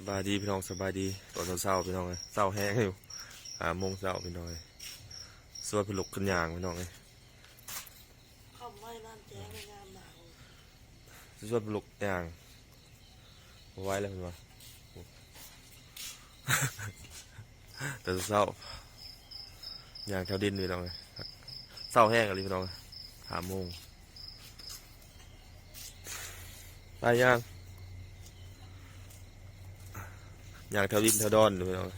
สบายดีพี่น้องสบายดีตอนเช้าๆพี่น้องเลยเช้าแห้งอยู่หาโมงเช้าพี่น้องเลยสวดพี่ลุกขึ้นยางพี่น้องเลยเข้าไว้น้ำแจ้งในยามหนาวสวดพี่ลุกยางบ่ไหว้แล้วพี่น้องแต่เช้ายางแถวดินพี่น้องเลยเช้าแห้งอะไรพี่น้องหาโมงไปย่าง ยางแถวดินแถวดอนพี่น้อง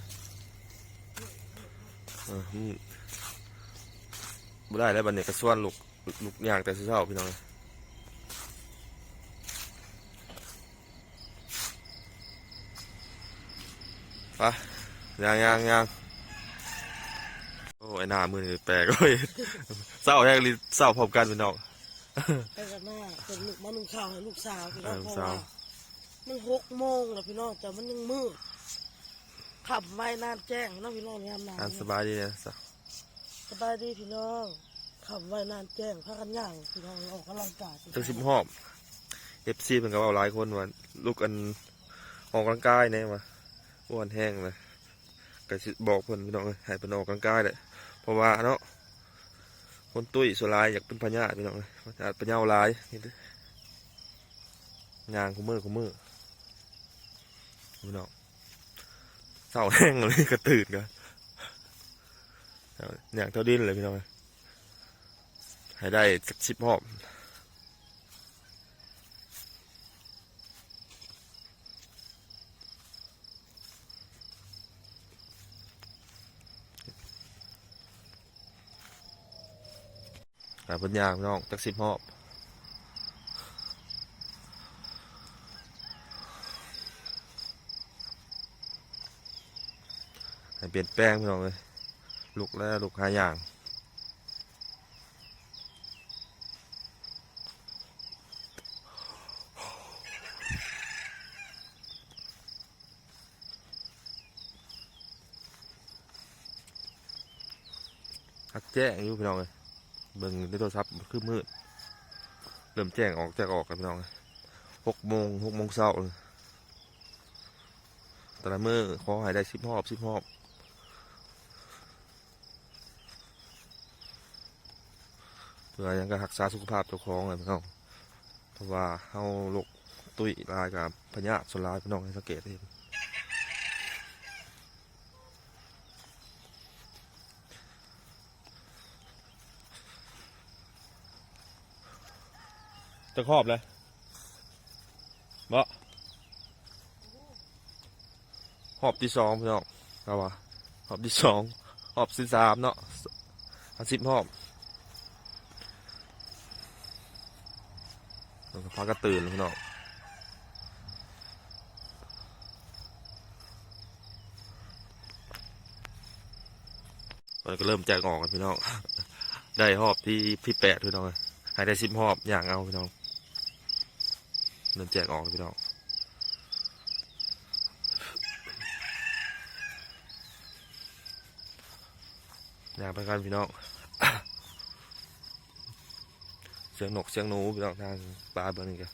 เอออืมบ่ได้แล้วบัดนี้ก็ส่วนลูกลูกยางแต่เช้าๆพี่น้องไปยางยางยางโอ้ไอ้หน้ามือนี่แปลกเว้ยเศร้าแห้งลิเศร้าพร้อมกันพี่น้องไปกันหน้าเป็นลูกมาหนึ่งข้าวให้ลูกสาวพี่น้องเออเพราะสาวว่า มันหกโมงแล้วพี่น้องแต่มันยังมืดขับไว้น้ำแจ้งเน้องพี่น้องยามหนาวอ่านสบายดีนะสะสบายดีพี่น้องขับไว้น้ำแจ้งพากันย่างพี่น้องออกกำลังกายตั้งสิบหอบเอฟซีเป็นกับว่าหลายคนว่าลูกอันออกกำลังกายเนี่ยมาอ้วนแห้งเลยก็สิบอกเพิ่นพี่น้องเลยให้เพิ่นออกกำลังกายเลยเพราะว่าเนาะคนตุ้ยสุรายอยากเป็นพญาธิพี่น้องเลยอาจเป็นเงาลายนี่เด้อยางคุมือคุมือ พี่น้องเศร้าแห้งเลยก็ตื่นกันอย่างเท่าดินเลยพี่น้องให้ได้สักสิบหอบแต่ปัญญาพี่น้องจักสิบหอบ ให้เปลี่ยนแปลงพี่น้องเลยลูกแล้วลูกหาอย่างหักแจ้งอยู่พี่น้องเลยเบิ่งในโทรศัพท์คือมืด เริ่มแจ้งออกแจ้งออกกันพี่น้องเลยหกโมงหกโมงเช้าเลยแต่ละมือขอหายได้สิบหอบสิบหอบ พื่อยังก็รักษาสุขภาพเจ้าของเลยพี่น้องเพราะว่าเฮาโรคตุ้ยลายกับพญาธิส่วนลายพี่น้องให้สังเกตเห็นจะครอบเลยบ่หอบที่สองพี่น้องเอาวะหอบที่สองหอบที่สามเนาะอาสิบหอบ แล้วก็พาก็ตื่นพี่น้องตอนก็เริ่มแจกออกกันพี่น้อง ได้หอบที่พี่แปดพี่น้องให้ได้สิบหอบอย่างเอาพี่น้อง เริ่มแจกออกพี่น้องอยากไปกันพี่น้อง เสียงนกเสียงหนูพี่น้องทางปลาเบอร์นึงกัน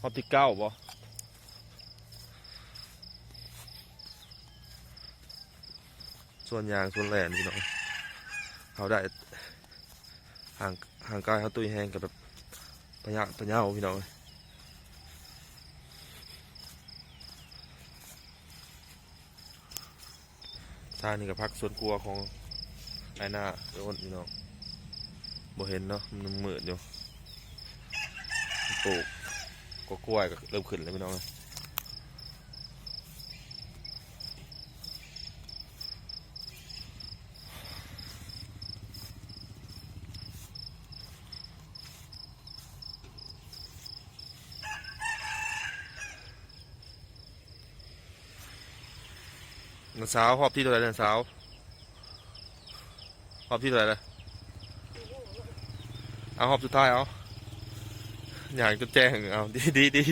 ฮอตที่เก้าบ่ส่วนยางส่วนแหลนพี่น้องเขาได้ห่างห่างกายเขาตุยแห้งกับแบบปะยะปะยะพี่น้องเอ้ยท่านี่กับพักส่วนครัวของ ไอหน้าโดนพี่น้องบ่เห็นเนาะมันมืดอยู่ปลูกก็กล้วยก็เริ่มขึ้นแล้วพี่น้องเอ้ยนันสาวหอบที่ตัวไหนนันสาว หอบที่ตัวไหนเลยเอาหอบสุดท้ายเอาอย่างจะแจ้งเอาดีดีดี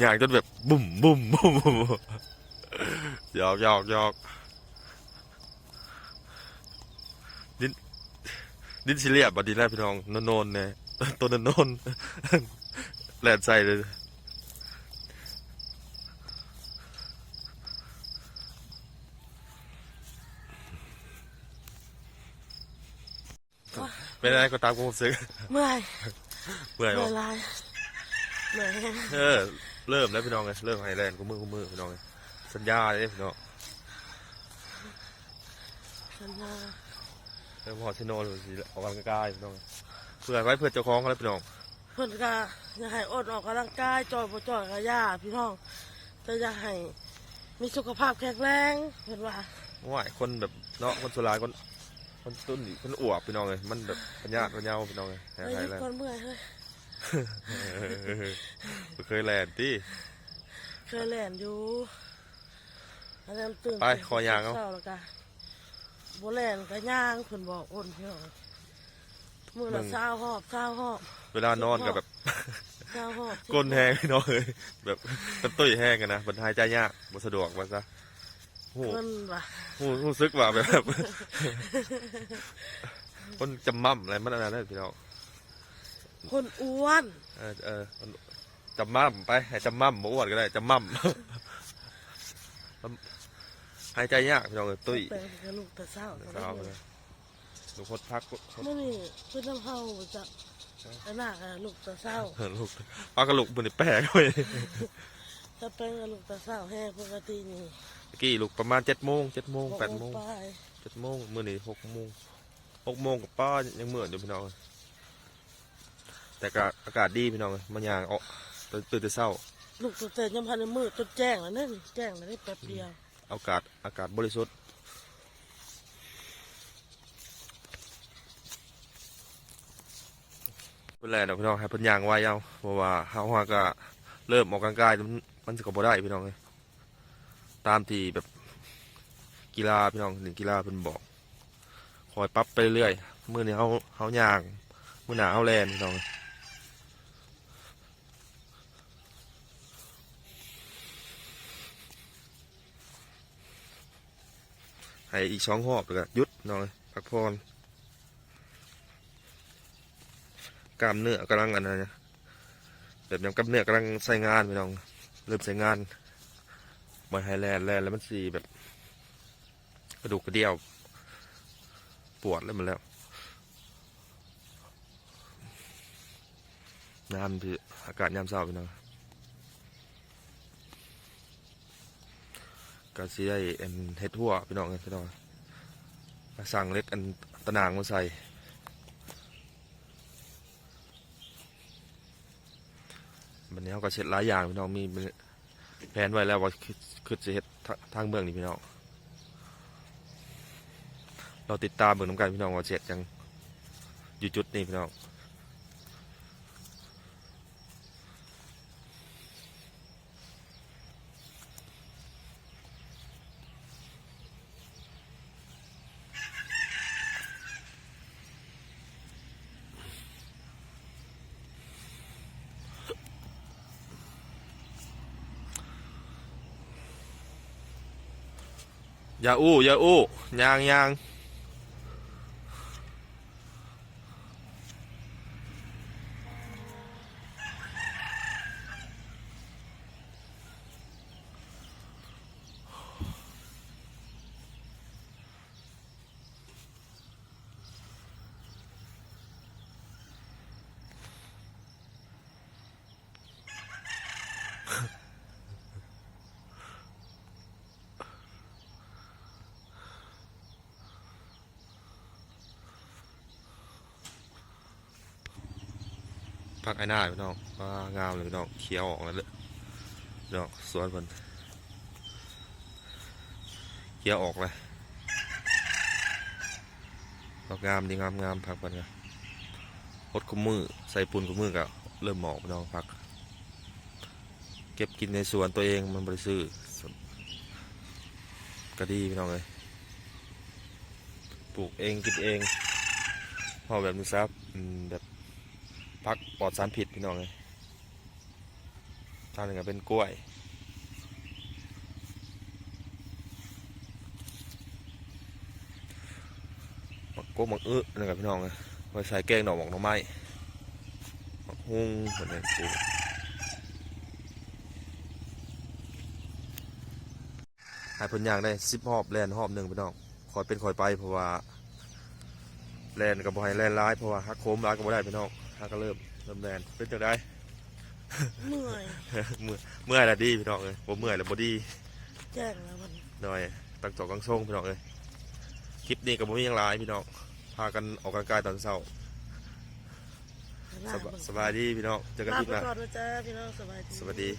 อย่างจนแบบบุ่มบุ่มบุ่มหยอกหยอกหยอกดินดินสิเรียบบัดนี้แหล้วพี่น้องโนนเนี่ยต้นโนนแหลนใส่เลย เป็นอะไรก็ตามความรู้สึกเมื่อยเมื่อยเมื่บ่อยลายเมื่อยแห้งเออเริ่มแล้วพี่น้องไงเริ่มไฮแลนด์กูมือกูมือพี่น้องไงสัญญาเลยพี่น้องฉันมาเริ่มฮอดเทโนเลยสิออกกำลังกายพี่น้องเพื่อไว้เพื่อเจ้าของเขาแล้วพี่น้องเพิ่นก็อยากให้อดออกกำลังกายจอยบ่จอยก็ย่าพี่น้องแต่อยากให้มีสุขภาพแข็งแรงเพิ่นว่า ว่าคนแบบเนาะคนสุรายคน คนตุ้นคนอวบพี่น้องเลยมันแบบปัญญาปัญญาพี่น้องเลยไฮเฮ้ยแลนด์คนเมื่อยเฮ้ยเคยแลนด์ที่เคยเล่นอยู่อันนั้นตื่นไปขอย่างเอาเช้าแล้วก็บ่เล่นก็ย่างเพิ่นบอกอ้นพี่น้องมื้อละเช้าหอบเช้าหอบเวลานอนกับแบบเช้าหอบก้นแห้งพี่น้องเลยแบบเป็นตุ้ยแห้งกันนะมันหายใจยากมันสะดวกมันซะ โอ้โหเพิ่นว่ารู้รู้สึกว่าแบบคนจำมั่มอะไรมันอะไรนั่นพี่น้องคนอ้วนเออเออมันจำมั่มไปให้จำมั่มบ่อ้วนก็ได้จำมั่มหายใจยากพี่น้องเอ้ยตุ้ยไปกับลูกแต่เช้าเช้าเลยลูกคดพักคดมื้อนี้เพิ่นน้ำเฮาจักอันน่ะกับลูกแต่เช้าเออลูกปลากระลูกมันแปลกเว้ย ถ้าเป็นกับลูกแต่เช้าแห้งปกตินี่เมื่อกี้ลูกประมาณเจ็ดโมงเจ็ดโมงแปดโมงไปเจ็ดโมงมื้อนี้หกโมงหกโมงกับป้ายังเหมือนอยู่พี่น้องเอ้ยแต่ก็อากาศดีพี่น้องเอ้ยมันยางออกตื่นตื่นแต่เช้า ลูกตัวแต่ยังพันในมือจนแจ้งแล้วนั่นแจ้งแล้วได้แป๊บเดียวอากาศอากาศบริสุทธิ์เป็นไรเนาะพี่น้องให้เพิ่นยางไว้เอาเพราะว่าเฮาฮาก็เริ่มออกกำลังกายแล้ว มันสก็บ่ได้พี่น้องเอ้ยตามที่แบบกีฬาพี่น้องหนึ่งกีฬาเพิ่นบอกคอยปรับไปเรื่อยมื้อนี้เฮาเฮายางมือหนาเฮาแลนพี่น้องให้อีกสองหอบแล้วก็หยุดหน่อยพักผ่อนกล้ามเนื้อกำลังอันนั้นนะแบบยังกล้ามเนื้อกำลังใส่งานพี่น้อง เริ่มใส่งานมาไฮแลนด์แลนแล้วมันสีแบบ กระดูกกระเดี่ยว ปวดแล้วมันแล้ว น้ำพี่อากาศยามเช้าพี่น้องก็สิได้อันเฮ็ดหัวพี่น้องกันพี่น้องสั่งเล็กอันตะนางมาใส่ นนี้เขาก็เช็ดหลายอย่างพี่น้องมีแผนไว้แล้วว่าคือคือจะเฮ็ดทาทางเมืองนี่พี่น้องเราติดตามเบิ่งน้ำกันพี่น้องว่าเสร็จยังอยู่จุดนี้พี่น้อง อย่าอู้อย่าอู้ยางยาง พักไอ้หน้าพี่น้องว่างามเลยพี่น้องเขียวออกแล้วเลยพี่น้องสวนเพิ่นเขียวออกเลยดอกงามดีงามงามพักคนกันพดกุมมือใส่ปูนกุมมือก็เริ่มหมอกพี่น้องพัก เก็บกินในสวนตัวเองมันบริสุทธิ์ก็ดีพี่น้องเลยปลูกเองกินเองพอแบบนี้ซับแบบ พักปลอดสารพิษพี่น้องเลยทางหนึ่งก็เป็นกล้วย มักโก้มักอื้อนั่นกับพี่น้องเลยไว้ใส่แกงดอหมอกหน่อไม้หมกหุ้งเหมือนกันปูให้เพิ่นย่างได้สิบหอบแลนหอบหนึ่งพี่น้องคอยเป็นคอยไปเพราะว่าแลนกับบ่ให้แลนร้ายเพราะว่าฮักโค้มร้ายก็บ่ได้พี่น้อง ฮักก็เริ่มเริ่มแลนเป็นจังไดเมื่อยเมื่อยเมื่อยละดีพี่น้องเอ้ยผมเมื่อยแล้วบ่ดีแจ้งแล้วมันหน่อยตั้งจอกกังส่งพี่น้องเอ้ยคลิปนี้ก็บ่มีหยังหลายพี่น้องพากันออกกำลังกายตอนเช้าสบายสบายดีพี่น้องเจอกันลาคลิปไปหน้าก่อนนะจ๊ะพี่น้องสบายดี สวัสดี